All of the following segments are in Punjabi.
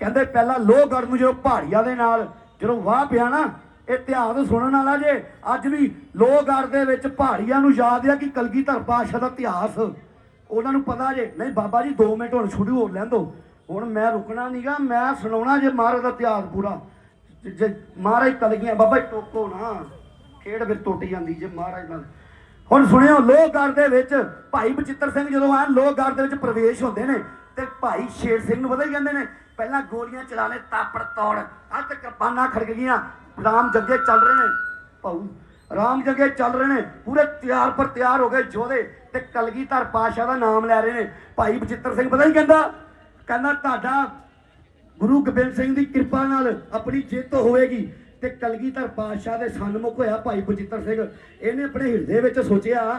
ਕਹਿੰਦੇ ਪਹਿਲਾਂ ਲੋਹਗੜ੍ਹ ਨੂੰ ਜਦੋਂ ਪਹਾੜੀਆਂ ਦੇ ਨਾਲ, ਜਦੋਂ ਵਾਹ ਪਿਆ ਨਾ, ਇਤਿਹਾਸ ਸੁਣਨ ਵਾਲਾ ਜੇ, ਅੱਜ ਵੀ ਲੋਹਗੜ੍ਹ ਦੇ ਵਿੱਚ ਪਹਾੜੀਆਂ ਨੂੰ ਯਾਦ ਆ ਕਿ ਕਲਗੀਧਰ ਪਾਤਸ਼ਾਹ ਦਾ ਇਤਿਹਾਸ। ਉਹਨਾਂ ਨੂੰ ਪਤਾ ਜੇ, ਨਹੀਂ ਬਾਬਾ ਜੀ 2 ਮਿੰਟ ਹੁਣ ਸ਼ੁਰੂ ਹੋ ਲੈਣ ਦੋ। ਹੁਣ ਮੈਂ ਰੁਕਣਾ ਨਹੀਂਗਾ ਮੈਂ ਸੁਣਾਉਣਾ ਜੇ ਮਹਾਰਾਜ ਦਾ ਇਤਿਹਾਸ ਪੂਰਾ। ਜੇ- ਮਹਾਰਾਜ ਕਲਗੀਆਂ, ਬਾਬਾ ਜੀ, ਟੋਕੋ ਨਾ। ਖੇਡ ਫਿਰ ਟੁੱਟ ਜਾਂਦੀ ਜੇ ਮਹਾਰਾਜ ਨਾਲ। ਹੁਣ ਸੁਣਿਓ ਲੋਹਗੜ੍ਹ ਦੇ ਵਿੱਚ ਭਾਈ ਬਚਿੱਤਰ ਸਿੰਘ ਜਦੋਂ ਆਣ ਲੋਹਗੜ੍ਹ ਦੇ ਵਿੱਚ ਪ੍ਰਵੇਸ਼ ਹੁੰਦੇ ਨੇ। ਤੇ ਭਾਈ ਸ਼ੇਰ ਸਿੰਘ ਨੂੰ ਪਤਾ ਹੀ ਕਹਿੰਦੇ ਨੇ? ਪਹਿਲਾਂ ਗੋਲੀਆਂ ਚਲਾਣੇ ਤਾਪੜ ਤੌੜ। ਅੱਜ ਕਿਰਪਾਨਾਂ ਖੜਕ ਗਈਆਂ। ਰਾਮ ਜੱਗੇ ਚੱਲ ਰਹੇ ਨੇ। ਭਾਊ, ਰਾਮ ਜੱਗੇ ਚੱਲ ਰਹੇ ਨੇ। ਪੂਰੇ ਤਿਆਰ ਪਰ ਤਿਆਰ ਹੋ ਗਏ ਜੋਧੇ ਤੇ ਕਲਗੀਧਰ ਪਾਸ਼ਾ ਦਾ ਨਾਮ ਲੈ ਰਹੇ ਨੇ। ਭਾਈ ਬਚਿੱਤਰ ਸਿੰਘ ਪਤਾ ਹੀ ਕਹਿੰਦਾ? ਕਹਿੰਦਾ, ਤੁਹਾਡਾ ਗੁਰੂ ਗੋਬਿੰਦ ਸਿੰਘ ਦੀ ਕਿਰਪਾ ਨਾਲ ਆਪਣੀ ਜਿੱਤ ਹੋਵੇਗੀ। ਤੇ ਕਲਗੀਧਰ ਪਾਤਸ਼ਾਹ ਦੇ ਸਨਮੁਖ ਹੋਇਆ ਭਾਈ ਬਚਿੱਤਰ ਸਿੰਘ। ਇਹਨੇ ਆਪਣੇ ਹਿਰਦੇ ਵਿੱਚ ਸੋਚਿਆ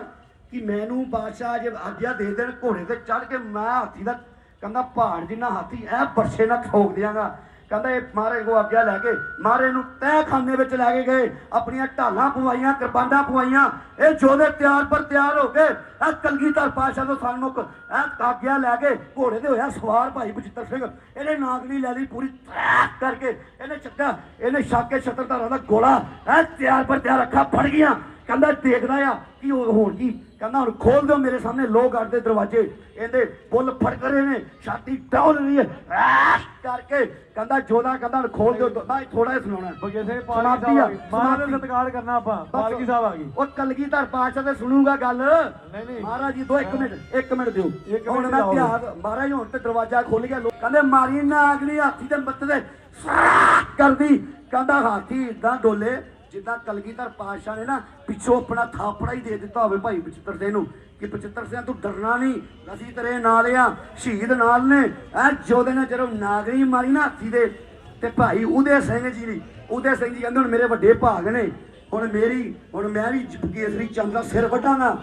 ਕਿ ਮੈਨੂੰ ਬਾਦਸ਼ਾਹ ਜੇ ਆਗਿਆ ਦੇ ਦੇਣ, ਘੋੜੇ ਤੇ ਚੜ ਕੇ ਮੈਂ ਹਾਥੀ ਦਾ ਕਹਿੰਦਾ ਪਹਾੜ ਜਿੰਨਾ ਹਾਥੀ, ਐ ਬਰਛੇ ਨਾਲ ਠੋਕ ਦਿਆਂਗਾ। ਕਹਿੰਦਾ, ਇਹ ਮਹਾਰਾਜ ਕੋ ਆਗਿਆ ਲੈ ਕੇ ਮਹਾਰਾਜ ਨੂੰ ਤਹਿ ਖਾਨੇ ਵਿੱਚ ਲੈ ਕੇ ਗਏ, ਆਪਣੀਆਂ ਢਾਲਾਂ ਪਵਾਈਆਂ, ਕਿਰਪਾਨਾਂ ਪਵਾਈਆਂ। ਇਹ ਜੋਦੇ ਤਿਆਰ ਪਰ ਤਿਆਰ ਹੋ ਕੇ, ਇਹ ਕਲਗੀਧਰ ਪਾਸ਼ਾ ਤੋਂ ਸਾਨੂੰ ਇਹ ਆਗਿਆ ਲੈ ਕੇ ਘੋੜੇ ਤੇ ਹੋਇਆ ਸਵਾਰ ਭਾਈ ਬਚਿੱਤਰ ਸਿੰਘ। ਇਹਨੇ ਨਾਗਨੀ ਲੈ ਲਈ, ਪੂਰੀ ਤਰ੍ਹਾਂ ਕਰਕੇ ਇਹਨੇ ਚੱਕਾ ਇਹਨੇ ਛਾਕੇ ਛਤਰਧਾਰਾਂ ਦਾ ਗੋਲਾ, ਇਹ ਤਿਆਰ ਪਰ ਤਿਆਰ ਅੱਖਾਂ ਫੜ ਗਈਆਂ। ਕਹਿੰਦਾ, ਦੇਖਦਾ ਆ ਕਿ ਉਹ ਹੋਣ ਕੀ ਕਹਿੰਦਾ ਹੁਣ ਖੋਲ ਦਿਓ ਮੇਰੇ ਸਾਹਮਣੇ ਲੋਕ ਦੇ ਦਰਵਾਜ਼ੇ ਇਹਦੇ ਬੁੱਲ ਫੜਕ ਰਹੇ ਨੇ ਛਾਤੀ ਡੌਲ ਰਹੀ ਹੈ। ਐਸ਼ ਕਰਕੇ ਕਹਿੰਦਾ ਜੋਦਾ ਕਹਿੰਦਾ ਹੁਣ ਖੋਲ ਦਿਓ ਮੈਂ ਥੋੜਾ ਜਿਹਾ ਸੁਣਾਉਣਾ। ਸਮਾਪਤੀ ਪਾਲਕੀ ਸਾਹਿਬ ਮਹਾਰਾਜ ਦਾ। ਸਤਿਕਾਰ ਕਰਨਾ ਆਪਾਂ। ਪਾਲਕੀ ਸਾਹਿਬ ਆ ਗਈ। ਉਹ ਕਲਗੀਧਰ ਪਾਤਸ਼ਾਹ ਤੇ ਸੁਣੂਗਾ ਗੱਲ। ਨਹੀਂ, ਨਹੀਂ। ਮਹਾਰਾਜ ਜੀ ਦੋ ਇੱਕ ਮਿੰਟ ਇੱਕ ਮਿੰਟ ਦਿਓ। ਹੁਣ ਮੈਂ। ਧਿਆਨ ਮਹਾਰਾਜ ਹੁਣ ਤੇ ਦਰਵਾਜ਼ਾ ਖੁੱਲ ਗਿਆ। ਲੋਕ ਕਹਿੰਦੇ ਮਾਰੀ ਨਾ ਅਗਲੀ ਹਾਥੀ ਦੇ ਮੱਥੇ ਤੇ ਸਰਾਕ ਕਰਦੀ। ਕਹਿੰਦਾ ਹਾਥੀ ਇਦਾਂ ਡੋਲੇ ਜਿੱਦਾਂ ਕਲਗੀਧਰ ਪਾਤਸ਼ਾਹ ਨੇ ਨਾ ਪਿੱਛੋਂ ਆਪਣਾ ਥਾਪੜਾ ਹੀ ਦੇ ਦਿੱਤਾ ਹੋਵੇ ਭਾਈ ਬਚਿੱਤਰ ਸਿੰਘ ਨੂੰ ਕਿ ਬਚਿੱਤਰ ਸਿੰਘ ਤੂੰ ਡਰਨਾ ਨਹੀਂ ਅਸੀਂ ਤੇਰੇ ਨਾਲ ਆ ਸ਼ਹੀਦ ਨਾਲ ਨੇ। ਐ ਜੋਦੇ ਨੇ ਜਦੋਂ ਨਾਗਰੀ ਮਾਰੀ ਨਾ ਹਾਥੀ ਦੇ ਤੇ ਭਾਈ ਉਦੇ ਸਿੰਘ ਜੀ ਨੇ ਉਦੇ ਸਿੰਘ ਜੀ ਕਹਿੰਦੇ ਹੁਣ ਮੇਰੇ ਵੱਡੇ ਭਾਗ ਨੇ ਹੁਣ ਮੇਰੀ ਹੁਣ ਮੈਂ ਵੀ ਕੇਸਰੀ ਚੰਦ ਦਾ ਸਿਰ ਵੱਢਾਂਗਾ।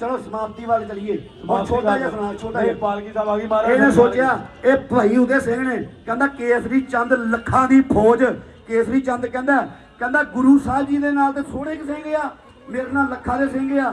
ਚਲੋ ਸਮਾਪਤੀ ਵੱਲ ਚਲੀਏ। ਹੁਣ ਛੋਟਾ ਜਿਹਾ ਸੁਣਾ ਛੋਟਾ ਜਿਹਾ। ਪਾਲਕੀ ਸਾਹਿਬ ਆ ਗਈ ਮਹਾਰਾਜ ਇਹਨੇ ਸੋਚਿਆ ਇਹ ਭਾਈ ਉਦੇ ਸਿੰਘ ਨੇ ਕਹਿੰਦਾ ਕੇਸਰੀ ਚੰਦ ਲੱਖਾਂ ਦੀ ਫੌਜ ਕੇਸਰੀ ਚੰਦ ਕਹਿੰਦਾ ਕਹਿੰਦਾ ਗੁਰੂ ਸਾਹਿਬ ਜੀ ਦੇ ਨਾਲ ਤੇ ਥੋੜੇ ਕਿ ਸਿੰਘ ਆ, ਮੇਰੇ ਨਾਲ ਲੱਖਾਂ ਦੇ ਸਿੰਘ ਆ।